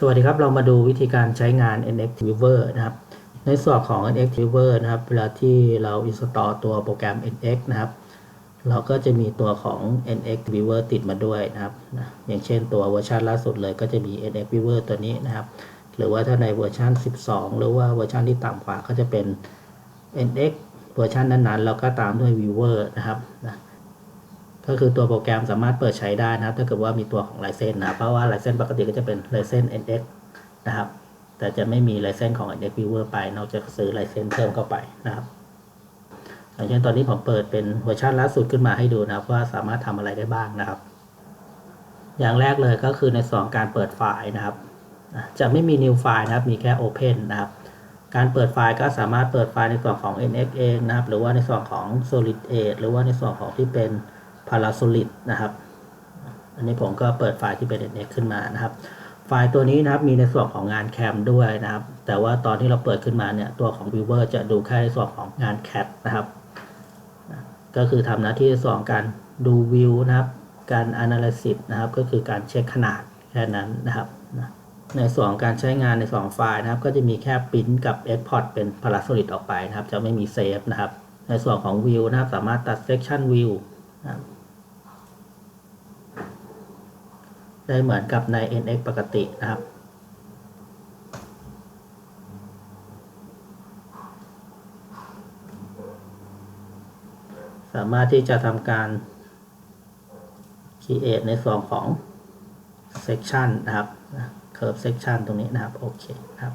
สวัสดีครับ เรามาดูวิธีการใช้งาน NX Viewer นะครับ ในส่วนของ NX Viewer นะครับ เวลาที่เรา install ตัวโปรแกรม NX นะครับ เราก็จะมีตัวของ NX Viewer ติดมาด้วยนะครับ อย่างเช่นตัวเวอร์ชันล่าสุดเลยก็จะมี NX Viewer ตัวนี้นะครับ หรือว่าถ้าในเวอร์ชัน12 หรือว่าเวอร์ชันที่ต่ำกว่าก็จะเป็น NX เวอร์ชันนั้นๆแล้วก็ตามด้วย Viewer นะครับนะ ก็คือตัวโปรแกรมสามารถเปิดใช้ได้นะครับ ถ้าเกิดว่ามีตัวของไลเซนนะเพราะว่าไลเซนปกติก็จะเป็นไลเซน NX นะครับ แต่จะไม่มีไลเซนของ NX Viewer ไป นอกจากซื้อไลเซนเพิ่มเข้าไปนะครับอย่างเช่นตอนนี้ผมเปิดเป็นเวอร์ชันล่าสุดขึ้นมาให้ดูนะครับ ว่าสามารถทำอะไรได้บ้างนะครับ อย่างแรกเลยก็คือในส่วนของการเปิดไฟล์นะครับ จะไม่มี new ไฟล์นะครับ มีแค่ open นะครับ การเปิดไฟล์ก็สามารถเปิดไฟล์ในส่วนของ NX เองนะครับ หรือว่าในส่วนของ Solid 8หรือว่าในส่วนของที่เป็น Parasolid นะครับ อันนี้ผมก็เปิดไฟล์ที่เป็น NX ขึ้นมานะครับ ไฟล์ตัวนี้นะครับมีในส่วนของงานแคมด้วยนะครับ แต่ว่าตอนที่เราเปิดขึ้นมาเนี่ยตัวของ Viewer จะดูแค่ในส่วนของงาน CAD นะครับ ก็คือทำหน้าที่ในส่วนของการดูวิวนะครับ การ analysis นะครับ ก็คือการเช็คขนาดแค่นั้นนะครับในส่วนของการใช้งานในสองไฟล์นะครับ ก็จะมีแค่ print กับ export เป็น Parasolid ออกไปนะครับ จะไม่มี save นะครับ ในส่วนของ view นะครับ สามารถตัด section view นะครับ ได้เหมือนกับใน NX ปกตินะครับ สามารถที่จะทำการ create ในส่วนของ section นะครับ curve section ตรงนี้นะครับ โอเคนะครับ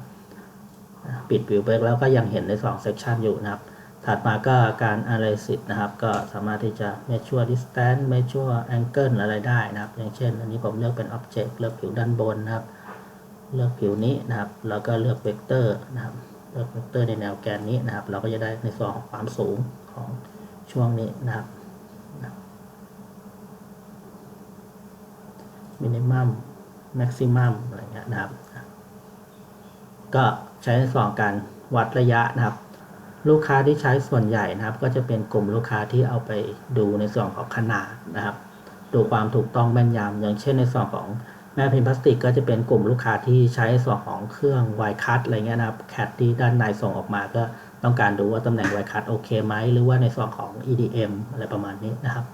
ปิดวิวไปแล้วก็ยังเห็นในสอง section อยู่นะครับ ถัดมาก็การ analysis นะครับ ก็สามารถที่จะ measure distance measure angle อะไรได้นะครับ อย่างเช่น อันนี้ผมเลือกเป็น object เลือกผิวด้านบนนะครับ เลือกผิวนี้นะครับ แล้วก็เลือก vector นะครับ เลือก vector ในแนวแกนนี้นะครับ เราก็จะได้ในส่วนของความสูงของช่วงนี้นะครับ minimum maximum อะไรเงี้ยนะครับ ก็ใช้ในส่วนการวัดระยะนะครับ ลูกค้าที่ใช้ส่วนใหญ่นะครับ ก็จะเป็นกลุ่มลูกค้าที่เอาไปดูในส่วนของขนาดนะครับ ดูความถูกต้องแม่นยำอย่างเช่นในส่วนของแม่พิมพ์พลาสติกก็จะเป็นกลุ่มลูกค้าที่ใช้ส่วนของเครื่องไวคัตอะไรเงี้ยนะครับแคดที่ด้านในส่งออกมาก็ต้องการดูว่าตำแหน่งไวคัตโอเคไหมหรือว่าในส่วนของ EDM อะไรประมาณนี้นะครับ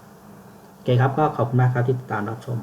โอเคครับก็ขอบคุณมากครับที่ติดตามรับชม